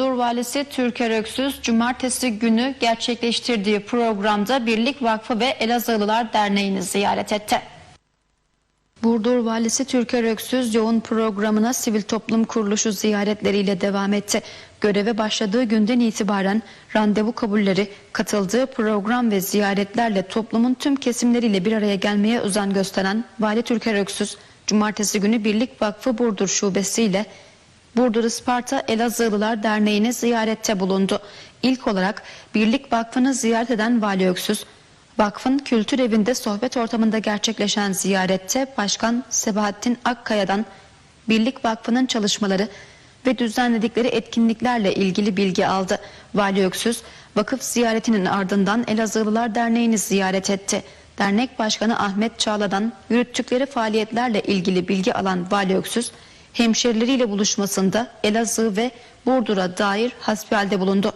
Burdur Valisi Türker Öksüz cumartesi günü gerçekleştirdiği programda Birlik Vakfı ve Elazığlılar Derneği'ni ziyaret etti. Burdur Valisi Türker Öksüz yoğun programına sivil toplum kuruluşu ziyaretleriyle devam etti. Göreve başladığı günden itibaren randevu kabulleri, katıldığı program ve ziyaretlerle toplumun tüm kesimleriyle bir araya gelmeye özen gösteren Vali Türker Öksüz, Cumartesi günü Birlik Vakfı Burdur Şubesi ile Burdur Isparta Elazığlılar Derneği'ne ziyarette bulundu. İlk olarak Birlik Vakfı'nı ziyaret eden Vali Öksüz, Vakfın kültür evinde sohbet ortamında gerçekleşen ziyarette Başkan Sebahattin Akkaya'dan Birlik Vakfı'nın çalışmaları ve düzenledikleri etkinliklerle ilgili bilgi aldı. Vali Öksüz, vakıf ziyaretinin ardından Elazığlılar Derneği'ni ziyaret etti. Dernek Başkanı Ahmet Çağla'dan yürüttükleri faaliyetlerle ilgili bilgi alan Vali Öksüz, hemşerileriyle buluşmasında Elazığ ve Burdur'a dair hasbihalde bulundu.